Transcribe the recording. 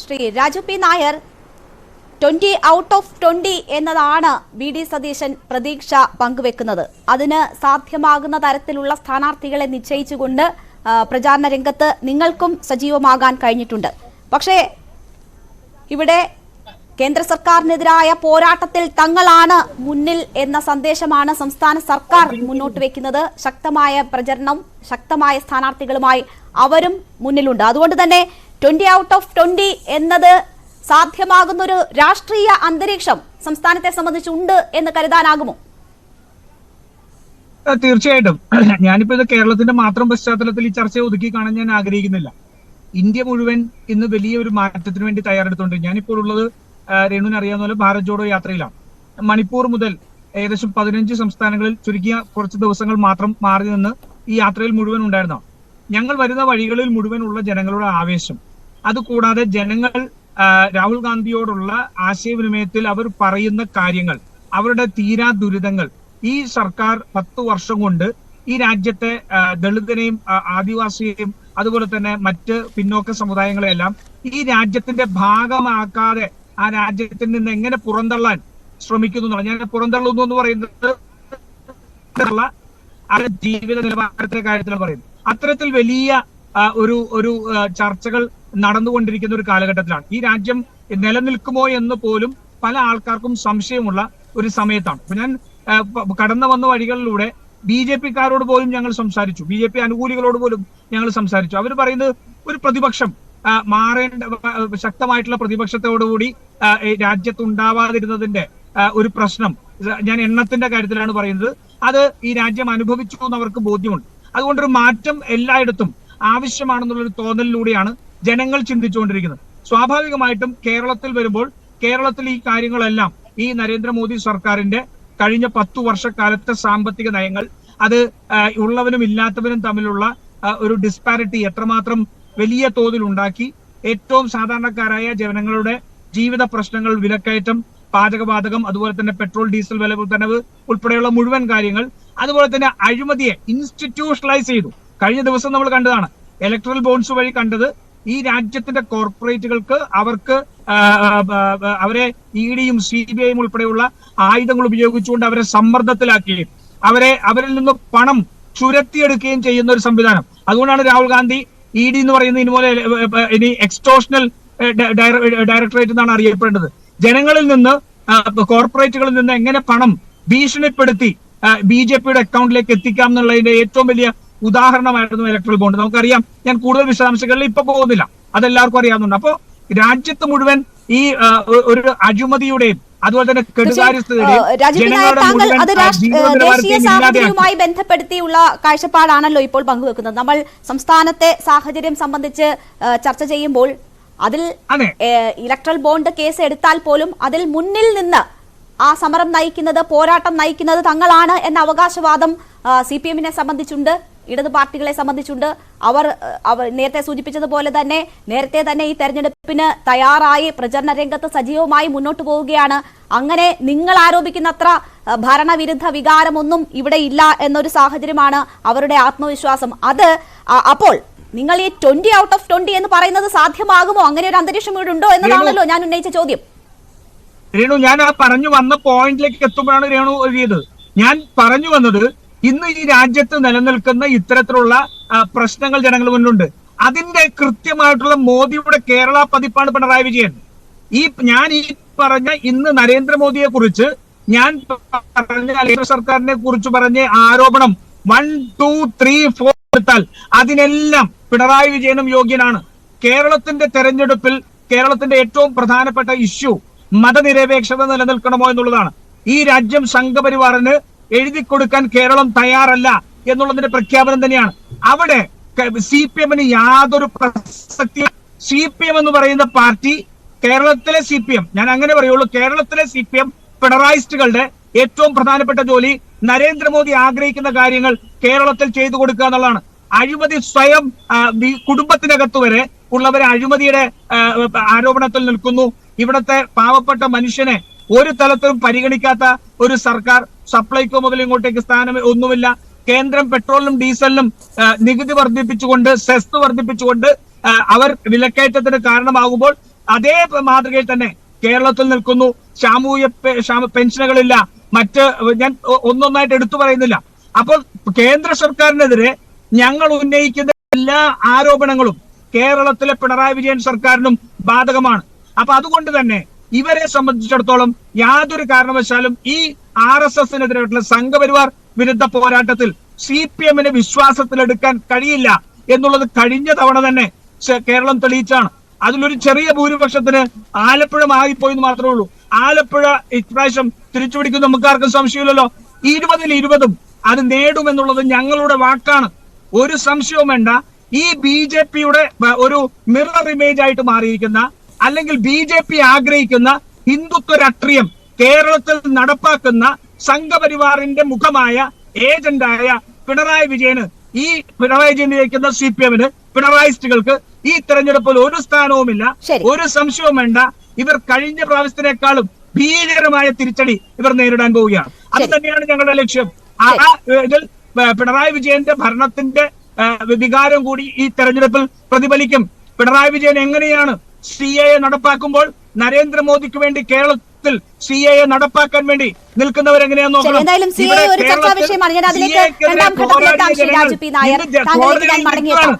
Shri Raju P Nair twenty out of twenty എന്നതാണ് B D Satheesan പ്രതീക്ഷ പങ്കുവെക്കുന്നത്. അതിന് സാധ്യമാകുന്ന തരത്തിലുള്ള സ്ഥാനാർത്ഥികളെ നിശ്ചയിച്ചുകൊണ്ട് പ്രചാരണ രംഗത്ത് നിങ്ങൾക്കും സജീവമാകാൻ കഴിഞ്ഞിട്ടുണ്ട്. പക്ഷേ ഇവിടെ കേന്ദ്ര സർക്കാരിനെതിരായ പോരാട്ടത്തിൽ തങ്ങളാണ് മുന്നിൽ എന്ന സന്ദേശമാണ് സംസ്ഥാന സർക്കാർ മുന്നോട്ട് വെക്കുന്നത്. ശക്തമായ പ്രചരണം ശക്തമായ സ്ഥാനാർത്ഥികളുമായി അവരും മുന്നിലുണ്ട്. അതുകൊണ്ട് തന്നെ ട്വന്റി ഔട്ട് ഓഫ് ട്വന്റി എന്നത് സാധ്യമാകുന്ന ഒരു രാഷ്ട്രീയ അന്തരീക്ഷം സംസ്ഥാനത്തെ സംബന്ധിച്ചുണ്ട് എന്ന് കരുതാനാകുമോ? തീർച്ചയായിട്ടും. ഞാനിപ്പോ ഇത് കേരളത്തിന്റെ മാത്രം പശ്ചാത്തലത്തിൽ ഈ ചർച്ചയെ ഒതുക്കി കാണാൻ ഞാൻ ആഗ്രഹിക്കുന്നില്ല. ഇന്ത്യ മുഴുവൻ ഇന്ന് വലിയൊരു മാറ്റത്തിന് വേണ്ടി തയ്യാറെടുത്തുണ്ട്. ഞാനിപ്പോൾ ഉള്ളത് രേണുവിന് അറിയാവുന്ന പോലെ ഭാരത് ജോഡോ യാത്രയിലാണ്. മണിപ്പൂർ മുതൽ ഏകദേശം പതിനഞ്ച് സംസ്ഥാനങ്ങളിൽ ചുരുക്കിയ കുറച്ച് ദിവസങ്ങൾ മാത്രം മാറി നിന്ന് ഈ യാത്രയിൽ മുഴുവൻ ഉണ്ടായിരുന്നതാണ്. ഞങ്ങൾ വരുന്ന വഴികളിൽ മുഴുവനുള്ള ജനങ്ങളുടെ ആവേശം അതുകൂടാതെ ജനങ്ങൾ രാഹുൽ ഗാന്ധിയോടുള്ള ആശയവിനിമയത്തിൽ അവർ പറയുന്ന കാര്യങ്ങൾ അവരുടെ തീരാ ദുരിതങ്ങൾ ഈ സർക്കാർ പത്തു വർഷം കൊണ്ട് ഈ രാജ്യത്തെ ദളിതനെയും ആദിവാസിയെയും അതുപോലെ തന്നെ മറ്റ് പിന്നോക്ക സമുദായങ്ങളെയെല്ലാം ഈ രാജ്യത്തിന്റെ ഭാഗമാക്കാതെ ആ രാജ്യത്തിൽ നിന്ന് എങ്ങനെ പുറന്തള്ളാൻ ശ്രമിക്കുന്നു ഞാൻ പുറന്തള്ളുന്നു എന്ന് പറയുന്നത് അവരുടെ ജീവിത നിലവാരത്തിന്റെ കാര്യത്തിലാണ് പറയുന്നത്. അത്തരത്തിൽ വലിയ ഒരു ഒരു ചർച്ചകൾ നടന്നുകൊണ്ടിരിക്കുന്ന ഒരു കാലഘട്ടത്തിലാണ്. ഈ രാജ്യം നിലനിൽക്കുമോ എന്ന് പോലും പല ആൾക്കാർക്കും സംശയമുള്ള ഒരു സമയത്താണ്. അപ്പൊ ഞാൻ കടന്നു വന്ന വഴികളിലൂടെ ബി ജെ പിക്കാരോട് പോലും ഞങ്ങൾ സംസാരിച്ചു. ബി ജെ പി അനുകൂലികളോട് പോലും ഞങ്ങൾ സംസാരിച്ചു. അവർ പറയുന്നത് ഒരു പ്രതിപക്ഷം മാറേണ്ട ശക്തമായിട്ടുള്ള പ്രതിപക്ഷത്തോടുകൂടി രാജ്യത്തുണ്ടാവാതിരുന്നതിന്റെ ഒരു പ്രശ്നം ഞാൻ എണ്ണത്തിന്റെ കാര്യത്തിലാണ് പറയുന്നത്. അത് ഈ രാജ്യം അനുഭവിച്ചു എന്ന് അവർക്ക് ബോധ്യമുണ്ട്. അതുകൊണ്ടൊരു മാറ്റം എല്ലായിടത്തും ആവശ്യമാണെന്നുള്ളൊരു തോന്നലിലൂടെയാണ് ജനങ്ങൾ ചിന്തിച്ചുകൊണ്ടിരിക്കുന്നത്. സ്വാഭാവികമായിട്ടും കേരളത്തിൽ വരുമ്പോൾ കേരളത്തിൽ ഈ കാര്യങ്ങളെല്ലാം ഈ നരേന്ദ്രമോദി സർക്കാരിന്റെ കഴിഞ്ഞ പത്തു വർഷക്കാലത്തെ സാമ്പത്തിക നയങ്ങൾ അത് ഉള്ളവനും ഇല്ലാത്തവനും തമ്മിലുള്ള ഒരു ഡിസ്പാരിറ്റി എത്രമാത്രം വലിയ തോതിൽ ഉണ്ടാക്കി ഏറ്റവും സാധാരണക്കാരായ ജനങ്ങളുടെ ജീവിത പ്രശ്നങ്ങൾ വിലക്കയറ്റം പാചകവാതകം അതുപോലെ തന്നെ പെട്രോൾ ഡീസൽ വില വർധനവ് ഉൾപ്പെടെയുള്ള മുഴുവൻ കാര്യങ്ങൾ അതുപോലെ തന്നെ അഴിമതിയെ ഇൻസ്റ്റിറ്റ്യൂഷണലൈസ് ചെയ്തു. കഴിഞ്ഞ ദിവസം നമ്മൾ കണ്ടതാണ് ഇലക്ട്രൽ ബോൺസ് വഴി കണ്ടത് ഈ രാജ്യത്തിന്റെ കോർപ്പറേറ്റുകൾക്ക് അവർക്ക് അവരെ ഇ ഡിയും സി ബി ഐയും ഉൾപ്പെടെയുള്ള ആയുധങ്ങൾ ഉപയോഗിച്ചുകൊണ്ട് അവരെ സമ്മർദ്ദത്തിലാക്കുകയും അവരെ അവരിൽ നിന്ന് പണം ചുരത്തിയെടുക്കുകയും ചെയ്യുന്ന ഒരു സംവിധാനം. അതുകൊണ്ടാണ് രാഹുൽ ഗാന്ധി ഇ ഡി എന്ന് പറയുന്നത് ഇതുപോലെ ഇനി എക്സ്ട്രോഷണൽ ഡയറക്ടറേറ്റ് എന്നാണ് അറിയപ്പെടേണ്ടത് ജനങ്ങളിൽ നിന്ന് കോർപ്പറേറ്റുകളിൽ നിന്ന് എങ്ങനെ പണം ഭീഷണിപ്പെടുത്തി ബി ജെ പിയുടെ അക്കൗണ്ടിലേക്ക് എത്തിക്കാം എന്നുള്ളതിന്റെ ഏറ്റവും വലിയ ഉദാഹരണമായിരുന്നു ഇലക്ട്രൽ ബോണ്ട് നമുക്കറിയാം ഞാൻ കൂടുതൽ വിശദാംശങ്ങളിൽ ഇപ്പൊ പോകുന്നില്ല. അതെല്ലാവർക്കും അറിയാവുന്നുണ്ട്. അപ്പോ രാജ്യത്ത് മുഴുവൻ ഈ ഒരു അഴിമതിയുടെയും അതുപോലെ തന്നെ കെടുകാര്യസ്ഥതയുടെയും ദേശീയ സാഹചര്യവുമായി ബന്ധപ്പെടുത്തിയുള്ള കാഴ്ചപ്പാടാണല്ലോ ഇപ്പോൾ പങ്കുവെക്കുന്നത്. നമ്മൾ സംസ്ഥാനത്തെ സാഹചര്യം സംബന്ധിച്ച് ചർച്ച ചെയ്യുമ്പോൾ അതിൽ അതെ. ഇലക്ട്രൽ ബോണ്ട് കേസ് എടുത്താൽ പോലും അതിൽ മുന്നിൽ നിന്ന് ആ സമരം നയിക്കുന്നത് പോരാട്ടം നയിക്കുന്നത് തങ്ങളാണ് എന്ന അവകാശവാദം സി പി എമ്മിനെ സംബന്ധിച്ചുണ്ട്. ഇടത് പാർട്ടികളെ സംബന്ധിച്ചുണ്ട്. അവർ അവർ നേരത്തെ സൂചിപ്പിച്ചതുപോലെ തന്നെ നേരത്തെ തന്നെ ഈ തെരഞ്ഞെടുപ്പിന് തയ്യാറായി പ്രചരണ രംഗത്ത് സജീവമായി മുന്നോട്ട് പോവുകയാണ്. അങ്ങനെ നിങ്ങൾ ആരോപിക്കുന്ന അത്ര ഭരണവിരുദ്ധ വികാരമൊന്നും ഇവിടെ ഇല്ല എന്നൊരു സാഹചര്യമാണ് അവരുടെ ആത്മവിശ്വാസം. അത് അപ്പോൾ നിങ്ങൾ ഈ ട്വന്റി ഔട്ട് ഓഫ് ട്വന്റി എന്ന് പറയുന്നത് സാധ്യമാകുമോ? അങ്ങനെ ഒരു അന്തരീക്ഷം ഇവിടെ ഉണ്ടോ എന്നതാണല്ലോ ഞാൻ ഉന്നയിച്ച ചോദ്യം. രേണു ഞാൻ ആ പറഞ്ഞു വന്ന പോയിന്റിലേക്ക് എത്തുമ്പോഴാണ് രേണു എഴുതിയത്. ഞാൻ പറഞ്ഞു വന്നത് ഇന്ന് ഈ രാജ്യത്ത് നിലനിൽക്കുന്ന ഇത്തരത്തിലുള്ള പ്രശ്നങ്ങൾ ജനങ്ങൾ മുന്നിലുണ്ട്. അതിന്റെ കൃത്യമായിട്ടുള്ള മോദിയുടെ കേരള പതിപ്പാണ് പിണറായി വിജയൻ. ഈ ഞാൻ ഈ പറഞ്ഞ ഇന്ന് നരേന്ദ്രമോദിയെ കുറിച്ച് ഞാൻ പറഞ്ഞ കേന്ദ്ര സർക്കാരിനെ കുറിച്ച് പറഞ്ഞ ആരോപണം വൺ ടു ത്രീ ഫോർ എടുത്താൽ അതിനെല്ലാം പിണറായി വിജയനും യോഗ്യനാണ്. കേരളത്തിന്റെ തെരഞ്ഞെടുപ്പിൽ കേരളത്തിന്റെ ഏറ്റവും പ്രധാനപ്പെട്ട ഇഷ്യൂ മതനിരപേക്ഷത നിലനിൽക്കണമോ എന്നുള്ളതാണ്. ഈ രാജ്യം സംഘപരിവാറിന് എഴുതി കൊടുക്കാൻ കേരളം തയ്യാറല്ല എന്നുള്ളതിന്റെ പ്രഖ്യാപനം തന്നെയാണ്. അവിടെ സി പി എമ്മിന് യാതൊരു പ്രസക്തി സി പി എം എന്ന് പറയുന്ന പാർട്ടി കേരളത്തിലെ സി പി എം ഞാൻ അങ്ങനെ പറയുള്ളൂ കേരളത്തിലെ സി പി എം പിണറായിസ്റ്റുകളുടെ ഏറ്റവും പ്രധാനപ്പെട്ട ജോലി നരേന്ദ്രമോദി ആഗ്രഹിക്കുന്ന കാര്യങ്ങൾ കേരളത്തിൽ ചെയ്തു കൊടുക്കുക എന്നുള്ളതാണ്. അഴിമതി സ്വയം കുടുംബത്തിനകത്ത് വരെ ഉള്ളവരെ അഴിമതിയുടെ ആരോപണത്തിൽ നിൽക്കുന്നു. ഇവിടത്തെ പാവപ്പെട്ട മനുഷ്യനെ ഒരു തലത്തിലും പരിഗണിക്കാത്ത ഒരു സർക്കാർ സപ്ലൈകോ മുതൽ ഇങ്ങോട്ടേക്ക് സ്ഥാനം ഒന്നുമില്ല. കേന്ദ്രം പെട്രോളിനും ഡീസലിനും നികുതി വർദ്ധിപ്പിച്ചുകൊണ്ട് സെസ് വർദ്ധിപ്പിച്ചുകൊണ്ട് അവർ വിലക്കയറ്റത്തിന് കാരണമാകുമ്പോൾ അതേ മാതൃകയിൽ തന്നെ കേരളത്തിൽ നിൽക്കുന്നു. സാമൂഹ്യ പെൻഷനുകളില്ല. മറ്റ് ഞാൻ ഒന്നൊന്നായിട്ട് എടുത്തു പറയുന്നില്ല. അപ്പോൾ കേന്ദ്ര സർക്കാരിനെതിരെ ഞങ്ങൾ ഉന്നയിക്കുന്ന എല്ലാ ആരോപണങ്ങളും കേരളത്തിലെ പിണറായി വിജയൻ സർക്കാരിനും ബാധകമാണ്. അപ്പൊ അതുകൊണ്ട് തന്നെ ഇവരെ സംബന്ധിച്ചിടത്തോളം യാതൊരു കാരണവശാലും ഈ ആർ എസ് എസിനെതിരായിട്ടുള്ള സംഘപരിവാർ വിരുദ്ധ പോരാട്ടത്തിൽ സി പി എമ്മിനെ വിശ്വാസത്തിലെടുക്കാൻ കഴിയില്ല എന്നുള്ളത് കഴിഞ്ഞ തവണ തന്നെ കേരളം തെളിയിച്ചാണ്. അതിലൊരു ചെറിയ ഭൂരിപക്ഷത്തിന് ആലപ്പുഴ മാറിപ്പോയി എന്ന് മാത്രമേ ഉള്ളൂ. ആലപ്പുഴ ഇപ്രാവശ്യം തിരിച്ചുപിടിക്കും നമുക്ക് ആർക്കും സംശയമില്ലല്ലോ. ഇരുപതിൽ ഇരുപതും അത് നേടുമെന്നുള്ളത് ഞങ്ങളുടെ വാക്കാണ്. ഒരു സംശയവും വേണ്ട. ഈ ബി ജെ പിയുടെ ഒരു മിറർ ഇമേജ് ആയിട്ട് മാറിയിരിക്കുന്ന അല്ലെങ്കിൽ ബി ജെ പി ആഗ്രഹിക്കുന്ന ഹിന്ദുത്വ രാഷ്ട്രീയം കേരളത്തിൽ നടപ്പാക്കുന്ന സംഘപരിവാറിന്റെ മുഖമായ ഏജന്റായ പിണറായി വിജയന് ഈ പിണറായി വിജയൻ നയിക്കുന്ന സി പി എമ്മിന് പിണറായിസ്റ്റുകൾക്ക് ഈ തെരഞ്ഞെടുപ്പിൽ ഒരു സ്ഥാനവുമില്ല ഒരു സംശയവും വേണ്ട. ഇവർ കഴിഞ്ഞ പ്രാവശ്യത്തിനേക്കാളും ഭീകരമായ തിരിച്ചടി ഇവർ നേരിടാൻ പോവുകയാണ്. അത് തന്നെയാണ് ഞങ്ങളുടെ ലക്ഷ്യം. ആ ഇതിൽ പിണറായി വിജയന്റെ ഭരണത്തിന്റെ വികാരം കൂടി ഈ തെരഞ്ഞെടുപ്പിൽ പ്രതിഫലിക്കും. പിണറായി വിജയൻ എങ്ങനെയാണ് സി എ നടപ്പാക്കുമ്പോൾ നരേന്ദ്രമോദിക്ക് വേണ്ടി കേരളത്തിൽ സി എ നടപ്പാക്കാൻ വേണ്ടി നിൽക്കുന്നവരെങ്ങനെയാണെന്ന് നോക്കണം? എന്തായാലും സി എ ഇവിടെ ഒരു ചർച്ചാ വിഷയമാണ്. ഞാൻ അതിലേക്ക് CA ക്കെതിരെ രണ്ടാം ഘട്ടത്തിലെത്താം ശ്രീ രാജു പി നായർ താങ്കളിലേക്ക് ഞാൻ മടങ്ങിയെത്താം.